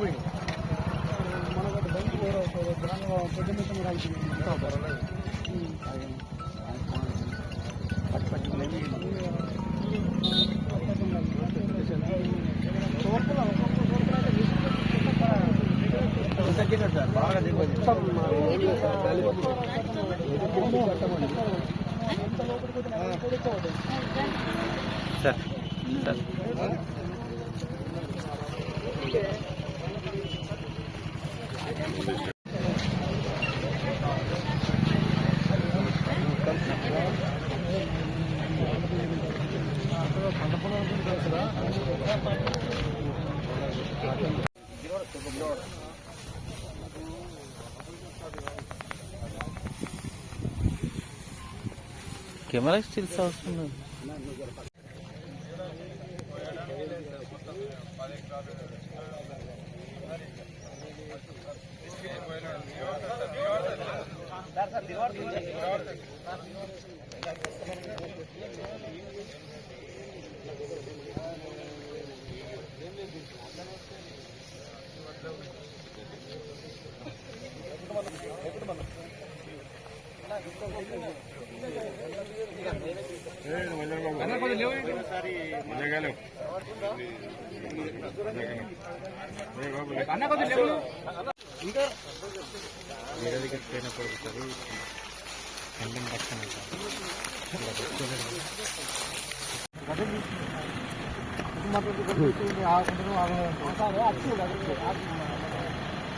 పోయి. మన ఒక బండి పెద్ద మొత్తం రాయించింది బాగా సార్ సార్. కెమెరా స్టిల్స్ అవసరం లేదు వేరే దగ్గర పోయినప్పుడు ఒకసారి ఎండింగ్ పక్కన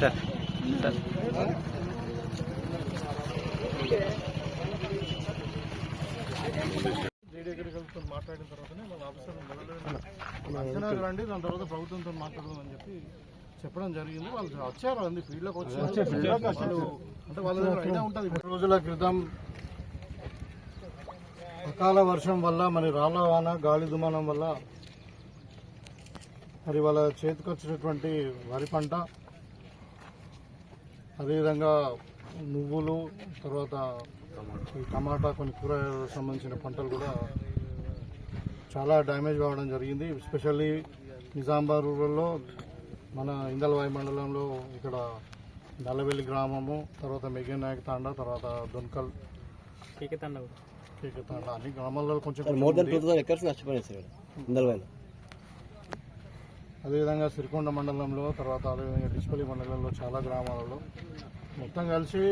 సార్. అగ్రికల్చర్తో మాట్లాడిన తర్వాతనే మన ఆఫీసర్ రండి దాని తర్వాత ప్రభుత్వంతో మాట్లాడదాం అని చెప్పి చెప్పడం జరిగింది. వాళ్ళు వచ్చారు అంది ఫీల్డ్లోకి వచ్చారు. అసలు అంటే వాళ్ళ దగ్గర ఉంటుంది. రోజుల క్రితం అకాల వర్షం వల్ల మరి రాళ్ళ వాన గాలి దుమానం వల్ల మరి వాళ్ళ చేతికొచ్చినటువంటి వరి పంట అదేవిధంగా నువ్వులు తర్వాత ఈ టమాటా కొన్ని కూరగాయలకు సంబంధించిన పంటలు కూడా చాలా డ్యామేజ్ కావడం జరిగింది. ఎస్పెషల్లీ నిజామాబాద్ రూరల్లో మన ఇందలవాయి మండలంలో ఇక్కడ నల్లవెల్లి గ్రామము తర్వాత మెగ్గనాయక తాండా తర్వాత దొన్కల్ కేకెత్తండ కేక తాండా అన్ని గ్రామాల్లో కొంచెం more than two thousand acres నష్టపోయినాయి sir ఇందల్వాయిలో అదేవిధంగా సిరికొండ మండలంలో తర్వాత అదేవిధంగా డిస్పల్లి మండలంలో చాలా గ్రామాలలో మొత్తం కలిసి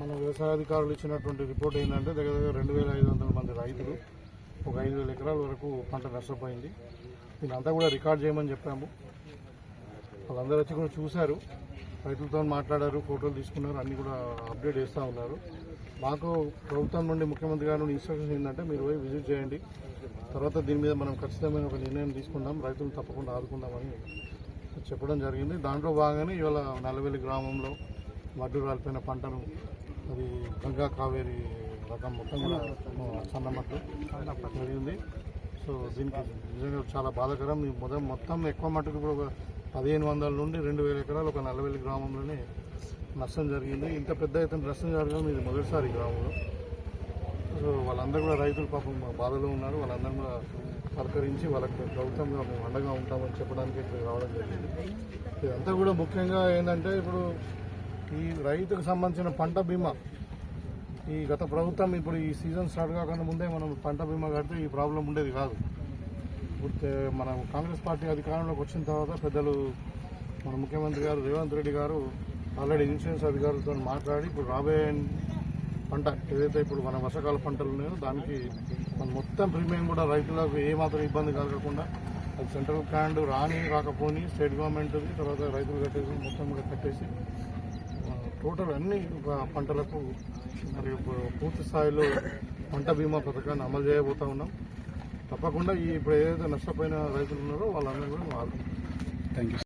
మన వ్యవసాయ అధికారులు ఇచ్చినటువంటి రిపోర్ట్ ఏంటంటే దగ్గర దగ్గర రెండు వేల ఐదు వందల మంది రైతులు ఒక ఐదు వేల ఎకరాల వరకు పంట నష్టపోయింది. దీనంతా కూడా రికార్డ్ చేయమని చెప్పాము. వాళ్ళందరూ వచ్చి కూడా చూశారు. రైతులతో మాట్లాడారు ఫోటోలు తీసుకున్నారు అన్నీ కూడా అప్డేట్ చేస్తూ ఉన్నారు. మాకు ప్రభుత్వం నుండి ముఖ్యమంత్రి గారి నుండి ఇన్స్ట్రక్షన్స్ ఏంటంటే మీరు పోయి విజిట్ చేయండి. తర్వాత దీని మీద మనం ఖచ్చితమైన ఒక నిర్ణయం తీసుకుందాం రైతులను తప్పకుండా ఆదుకుందామని చెప్పడం జరిగింది. దాంట్లో భాగంగానే ఇవాళ నల్లవెల్లి గ్రామంలో వడ్డు రాలిపోయిన పంటను అది గంగా కావేరి రకం మొత్తం కూడా సన్నమట్లు జరిగింది. సో దీనికి నిజంగా చాలా బాధాకరం. ఈ మొదటి మొత్తం ఎక్కువ మట్టుకు ఇప్పుడు ఒక పదిహేను వందల నుండి రెండు వేల ఎకరాలు ఒక నల్లవెల్లి గ్రామంలోనే నష్టం జరిగింది. ఇంత పెద్ద ఎత్తున నష్టం జరగడం ఇది మొదటిసారి ఈ గ్రామంలో. సో వాళ్ళందరూ కూడా రైతులు పాపం బాధలో ఉన్నారు. వాళ్ళందరూ కూడా సహకరించి వాళ్ళకి ప్రభుత్వంగా మేము అండగా ఉంటామని చెప్పడానికి ఇక్కడ రావడం జరిగింది. ఇదంతా కూడా ముఖ్యంగా ఏంటంటే ఇప్పుడు ఈ రైతుకు సంబంధించిన పంట బీమా. ఈ గత ప్రభుత్వం ఇప్పుడు ఈ సీజన్ స్టార్ట్ కాకుండా ముందే మనం పంట బీమా కడితే ఈ ప్రాబ్లం ఉండేది కాదు. ఇప్పుడు మన కాంగ్రెస్ పార్టీ అధికారంలోకి వచ్చిన తర్వాత పెద్దలు మన ముఖ్యమంత్రి గారు రేవంత్ రెడ్డి గారు ఆల్రెడీ ఇన్సూరెన్స్ అధికారులతో మాట్లాడి ఇప్పుడు రాబోయే పంట ఏదైతే ఇప్పుడు మన వర్షాకాల పంటలు ఉన్నాయో దానికి మన మొత్తం ప్రీమియం కూడా రైతులకు ఏమాత్రం ఇబ్బంది కలగకుండా అది సెంట్రల్ క్యాండ్ రాని రాకపోని స్టేట్ గవర్నమెంట్ తర్వాత రైతులు కట్టేసి మొత్తం కూడా కట్టేసి టోటల్ అన్ని పంటలకు మరి పూర్తి స్థాయిలో పంట బీమా పథకాన్ని అమలు చేయబోతా ఉన్నాం. తప్పకుండా ఈ ఇప్పుడు ఏదైతే నష్టపోయిన రైతులు ఉన్నారో వాళ్ళందరూ కూడా వాళ్ళు థ్యాంక్ యూ